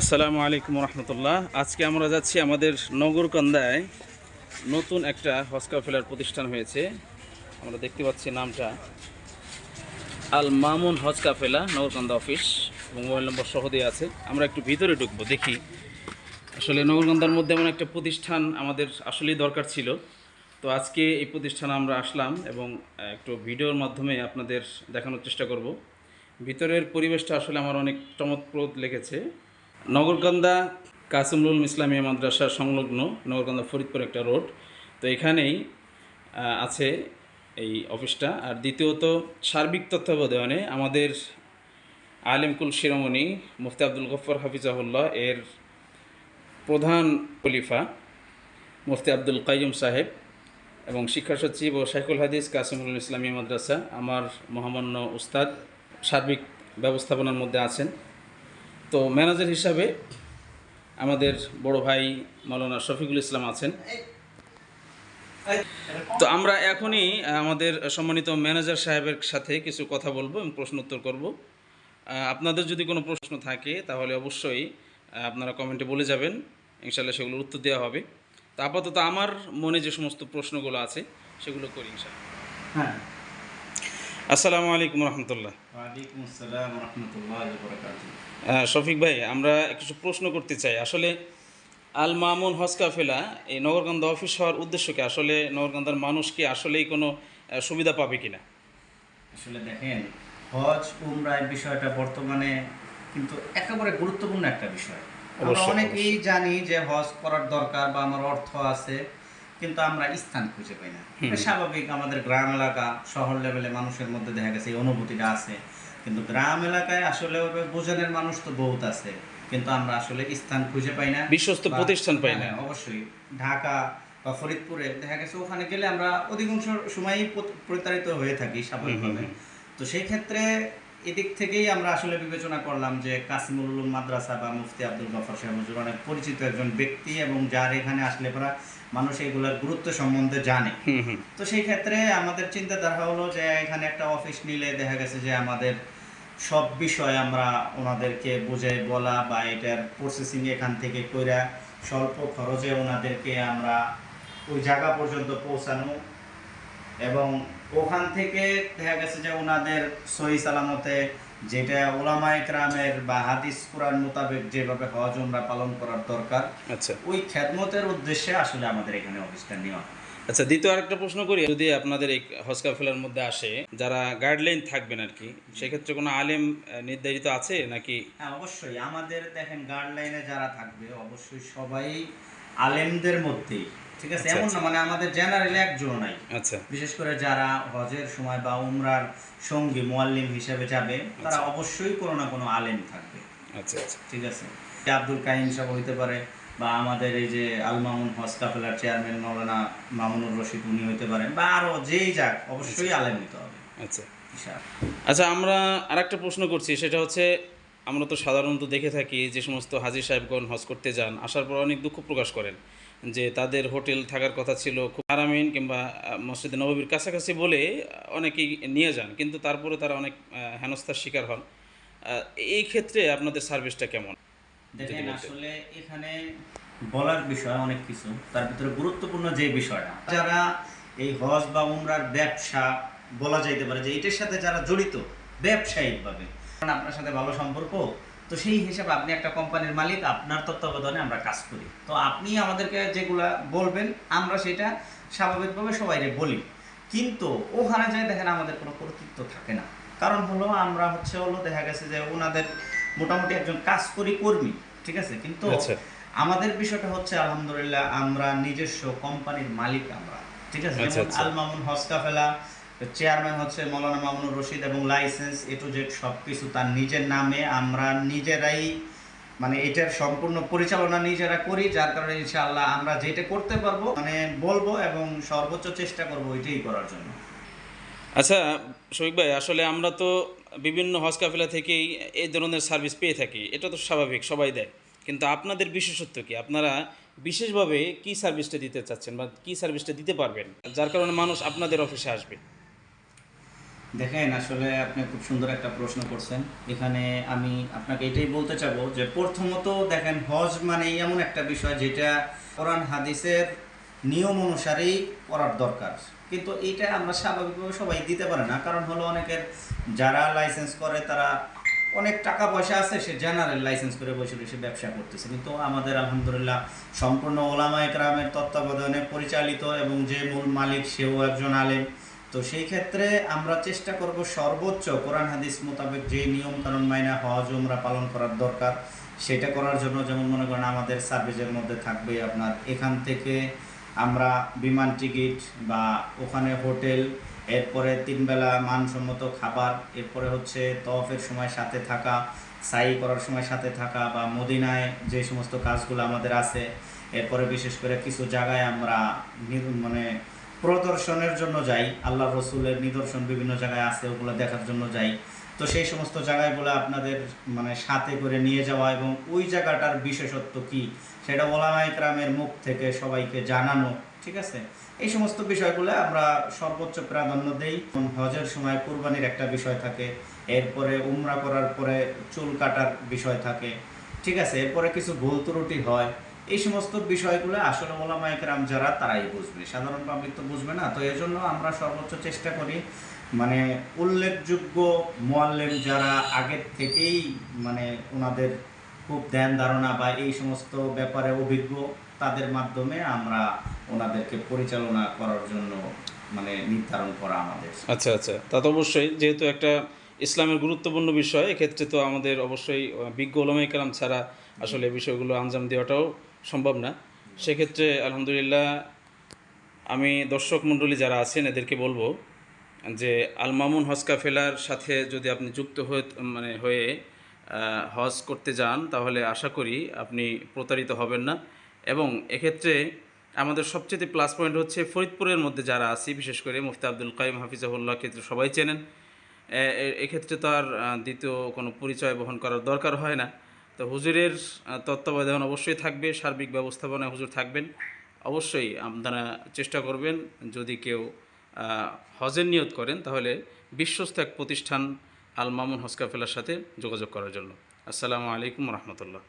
আসসালামু আলাইকুম রহমতুল্লাহ। আজকে আমরা যাচ্ছি আমাদের নগরকান্দায়। নতুন একটা হজ কাফেলার প্রতিষ্ঠান হয়েছে। আমরা দেখতে পাচ্ছি নামটা। আল মামুন হজ কাফেলা, নগরকান্দা অফিস। এবং মোবাইল নম্বর সহ দিয়ে আছে। আমরা একটু ভিতরে ঢুকবো, দেখি। আসলে নগরকান্দার মধ্যে এমন একটা প্রতিষ্ঠান আমাদের আসলেই দরকার ছিল। তো আজকে এই প্রতিষ্ঠানে আমরা আসলাম এবং একটু ভিডিওর মাধ্যমে আপনাদের দেখানোর চেষ্টা করব। ভিতরের পরিবেশটা আসলে আমার অনেক চমৎপ্রদ লেগেছে। নগরকান্দা কাসিমুল ইসলামিয়া মাদ্রাসার সংলগ্ন নগরকান্দা ফরিদপুর একটা রোড। তো এখানেই আছে এই অফিসটা। আর দ্বিতীয়ত, সার্বিক তত্ত্বাবধানে আমাদের আলিমকুল শিরোমণি মুফতি আব্দুল গফর হাফিজাহুল্লাহ এর প্রধান খলিফা মুফতি আব্দুল কাইয়ুম সাহেব এবং শিক্ষা সচিব ও শাইখুল হাদিস কাসিমুল ইসলামী মাদ্রাসা, আমার মহামান্য উস্তাদ সার্বিক ব্যবস্থাপনার মধ্যে আছেন। তো ম্যানেজার হিসাবে আমাদের বড় ভাই মৌলানা শফিকুল ইসলাম আছেন। তো আমরা এখনই আমাদের সম্মানিত ম্যানেজার সাহেবের সাথে কিছু কথা বলব এবং প্রশ্ন উত্তর করব আপনাদের যদি কোনো প্রশ্ন থাকে, তাহলে অবশ্যই আপনারা কমেন্টে বলে যাবেন। ইনশাল্লাহ সেগুলোর উত্তর দেওয়া হবে। তো আপাতত আমার মনে যে সমস্ত প্রশ্নগুলো আছে, সেগুলো করি ইনশাল্লাহ হ্যাঁ। আসসালামু আলাইকুম রহমতুল্লাহ। শফিক ভাই আমরা কিছু প্রশ্ন করতে চাই। আসলে আল মামুন হজ কাফেলা এই নগরকান্দা অফিস হওয়ার উদ্দেশ্য কি? আসলে নগরকান্দার মানুষ কি আসলেই কোনো সুবিধা পাবে কিনা? আসলে দেখেন হজ উমরা এই বিষয়টা বর্তমানে কিন্তু একেবারে গুরুত্বপূর্ণ একটা বিষয়। আমরা অনেকেই জানি যে হজ করার দরকার বা আমার অর্থ আছে। কিন্তু আমরা স্থান খুঁজে পাই না। স্বাভাবিক আমাদের গ্রাম এলাকা শহর লেভেলে মানুষের মধ্যে দেখা গেছে এই অনুভূতিটা আছে। কিন্তু গ্রাম এলাকায় আসলে বোঝানোর মানুষ তো বহুত আছে। কিন্তু আমরা আসলে স্থান খুঁজে পাই না। বিশ্বস্ত প্রতিষ্ঠান পাই না। হ্যাঁ, অবশ্যই। ঢাকা বা ফরিদপুরে দেখা গেছে ওখানে গেলে আমরা অধিকাংশ সময়ই প্রত- প্রতারিত হয়ে থাকি স্বাভাবিকভাবে। তো সেই ক্ষেত্রে এদিক থেকেই আমরা আসলে বিবেচনা করলাম যে কাসিমুল উলুম মাদ্রাসা বা মুফতি আব্দুল গফর সাহেব অনেক পরিচিত একজন ব্যক্তি এবং যার এখানে আসলে পরা মানুষ এগুলোর গুরুত্ব সম্বন্ধে জানে। তো সেই ক্ষেত্রে আমাদের চিন্তাধারা হলো যে এখানে একটা অফিস নিলে দেখা গেছে যে আমাদের সব বিষয় আমরা ওনাদেরকে বুঝে বলা বা এটার প্রসেসিং এখান থেকে কইরা স্বল্প খরচে ওনাদেরকে আমরা ওই জায়গা পর্যন্ত পৌঁছানো এবং ওখান থেকে দেখা গেছে যে ওনাদের সহি সালামতে যেটা ওলামা একরামের বা হাদিস কোরআন মোতাবেক যেভাবে হজ উমরা পালন করার দরকার আচ্ছা। ওই খেদমতের উদ্দেশ্যে আসলে আমাদের এখানে অফিসটা নেওয়া আচ্ছা দ্বিতীয় আরেকটা প্রশ্ন করি যদি আপনাদের এই হজ কাফেলার মধ্যে আসে যারা গাইডলাইন থাকবেন আর কি সেক্ষেত্রে কোনো আলেম নির্ধারিত আছে নাকি? হ্যাঁ অবশ্যই। আমাদের দেখেন গাইডলাইনে যারা থাকবে অবশ্যই সবাই আলেমদের মধ্যেই। ঠিক আছে? আচ্ছা, এমন আচ্ছা। না মানে আমাদের জেনারেলি একজন নাই। আচ্ছা। বিশেষ করে যারা হজের সময় বা উমরার সঙ্গী মোয়াল্লিম হিসেবে যাবে তারা আচ্ছা। অবশ্যই কোনো না কোনো আলেম থাকবে। আচ্ছা আচ্ছা। ঠিক আছে? আব্দুল কাহিম সাহেব হইতে পারে বা আমাদের এই যে আল মামুন হজ কাফেলার চেয়ারম্যান মৌলানা মামুনুর রশিদ উনি হইতে পারেন বা আরও যেই যাক অবশ্যই আলেম হইতে হবে। আচ্ছা। আচ্ছা আমরা আরেকটা প্রশ্ন করছি সেটা হচ্ছে আমরা তো সাধারণত দেখে থাকি যে সমস্ত হাজির সাহেবগণ হজ করতে যান আসার পর অনেক দুঃখ প্রকাশ করেন যে তাদের হোটেল থাকার কথা ছিল খুব আরামিন কিংবা মসজিদে নববীর কাছাকাছি বলে অনেকেই নিয়ে যান কিন্তু তারপরে তারা অনেক হেনস্থার শিকার হন। এই ক্ষেত্রে আপনাদের সার্ভিসটা কেমন? দেখেন আসলে এখানে বলার বিষয় অনেক কিছু তার ভিতরে গুরুত্বপূর্ণ যে বিষয়টা যারা এই হজ বা উমরার ব্যবসা বলা যাইতে পারে যে এটার সাথে যারা জড়িত ব্যবসায়িকভাবে কারণ আপনার সাথে ভালো সম্পর্ক তো সেই হিসাবে আপনি একটা কোম্পানির মালিক আপনার তত্ত্বাবধানে আমরা কাজ করি। তো আপনি আমাদেরকে যেগুলা বলবেন আমরা সেটা স্বাভাবিকভাবে সবাইকে বলি। কিন্তু ওখানে যাই দেখেন আমাদের কোনো কর্তৃত্ব থাকে না। কারণ হলো আমরা হচ্ছে হলো দেখা গেছে যে ওনাদের মোটামুটি একজন কাজ করি কর্মী ঠিক আছে? কিন্তু আচ্ছা। আমাদের বিষয়টা হচ্ছে আলহামদুলিল্লাহ আমরা নিজস্ব কোম্পানির মালিক আমরা ঠিক আছে? আচ্ছা, যেমন আচ্ছা। আল মামুন হস্কাফেলা চেয়ারম্যান হচ্ছে মৌলানা মামুনুর রশিদ এবং লাইসেন্স এ টু জেড সব কিছু তার নিজের নামে আমরা নিজেরাই মানে এটার সম্পূর্ণ পরিচালনা নিজেরা করি, যার কারণে ইনশাআল্লাহ আমরা যেটা করতে পারব মানে বলব এবং সর্বোচ্চ চেষ্টা করব এটাই করার জন্য। আচ্ছা শফিক ভাই, আসলে আমরা তো বিভিন্ন হজ কাফেলা থেকেই এই ধরনের সার্ভিস পেয়ে থাকি, এটা তো স্বাভাবিক, সবাই দেয়। কিন্তু আপনাদের বিশেষত্ব কি? আপনারা বিশেষভাবে কি সার্ভিসটা দিতে চাচ্ছেন বা কি সার্ভিসটা দিতে পারবেন? যার কারণে মানুষ আপনাদের অফিসে আসবে। দেখেন, আসলে আপনি খুব সুন্দর একটা প্রশ্ন করছেন। এখানে আমি আপনাকে এটাই বলতে চাবো যে, প্রথমত দেখেন, হজ মানে এমন একটা বিষয় যেটা কোরআন হাদিসের নিয়ম অনুসারেই করার দরকার। কিন্তু এটা আমরা স্বাভাবিকভাবে সবাই দিতে পারে না। কারণ হলো অনেকের যারা লাইসেন্স করে, তারা অনেক টাকা পয়সা আছে, সে জেনারেল লাইসেন্স করে বসে বসে ব্যবসা করতেছে। কিন্তু আমাদের আলহামদুলিল্লাহ সম্পূর্ণ ওলামা একরামের তত্ত্বাবধানে পরিচালিত এবং যে মূল মালিক, সেও একজন আলেম। তো সেই ক্ষেত্রে আমরা চেষ্টা করব সর্বোচ্চ কোরআন হাদিস মোতাবেক যে নিয়ম কানুন মাইনা হজ, উমরা পালন করার দরকার, সেটা করার জন্য যেমন মনে করেন আমাদের সার্ভিসের মধ্যে থাকবে আপনার। এখান থেকে আমরা বিমান টিকিট বা ওখানে হোটেল, এরপরে তিনবেলা মানসম্মত খাবার, এরপরে হচ্ছে তফের সময় সাথে থাকা সাই করার সময় সাথে থাকা বা মদিনায় যে সমস্ত কাজগুলো আমাদের আছে, এরপরে বিশেষ করে কিছু জায়গায় আমরা মানে প্রদর্শনের জন্য যাই, আল্লাহ রসুলের নিদর্শন বিভিন্ন জায়গায় আছে, ওগুলো দেখার জন্য যাই। তো সেই সমস্ত জায়গাগুলো আপনাদের মানে সাথে করে নিয়ে যাওয়া এবং ওই জায়গাটার বিশেষত্ব কি, সেটা ওলামা ইকরামের মুখ থেকে সবাইকে জানানো, ঠিক আছে? এই সমস্ত বিষয়গুলো আমরা সর্বোচ্চ প্রাধান্য দেই। হজের সময় কুরবানির একটা বিষয় থাকে, এরপরে উমরা করার পরে চুল কাটার বিষয় থাকে, ঠিক আছে? এরপরে কিছু ভুল ত্রুটি হয় এই সমস্ত বিষয়গুলো আসলে ওলামা একরাম যারা, তারাই বুঝবে। সাধারণ পাবলিক তো বুঝবে না। তো এই জন্য আমরা সর্বোচ্চ চেষ্টা করি মানে উল্লেখযোগ্য মোয়াল্লেম যারা আগের থেকেই মানে ওনাদের খুব ধ্যান ধারণা বা এই সমস্ত ব্যাপারে অভিজ্ঞ, তাদের মাধ্যমে আমরা ওনাদেরকে পরিচালনা করার জন্য মানে নির্ধারণ করা আমাদের। আচ্ছা আচ্ছা। তা তো অবশ্যই, যেহেতু একটা ইসলামের গুরুত্বপূর্ণ বিষয়, এক্ষেত্রে তো আমাদের অবশ্যই বিজ্ঞ ওলামাইকালাম ছাড়া আসলে বিষয়গুলো আঞ্জাম দেওয়াটাও সম্ভব না। সেক্ষেত্রে আলহামদুলিল্লাহ আমি দর্শক মণ্ডলী যারা আছেন, এদেরকে বলব যে আল মামুন হজ কাফেলার সাথে যদি আপনি যুক্ত হয়ে মানে হয়ে হজ করতে যান, তাহলে আশা করি আপনি প্রতারিত হবেন না। এবং এক্ষেত্রে আমাদের সবচেয়ে প্লাস পয়েন্ট হচ্ছে ফরিদপুরের মধ্যে যারা আছি, বিশেষ করে মুফতি আব্দুল কাইম হাফিজাহুল্লাহ ক্ষেত্রে সবাই চেনেন। এক্ষেত্রে তো আর দ্বিতীয় কোনো পরিচয় বহন করার দরকার হয় না। তো হুজুরের তত্ত্বাবধান অবশ্যই থাকবে, সার্বিক ব্যবস্থাপনায় হুজুর থাকবেন। অবশ্যই আপনারা চেষ্টা করবেন, যদি কেউ হজের নিয়ত করেন, তাহলে বিশ্বস্ত এক প্রতিষ্ঠান আল মামুন হসকাফেলার সাথে যোগাযোগ করার জন্য। আসসালামু আলাইকুম রহমতুল্লাহ।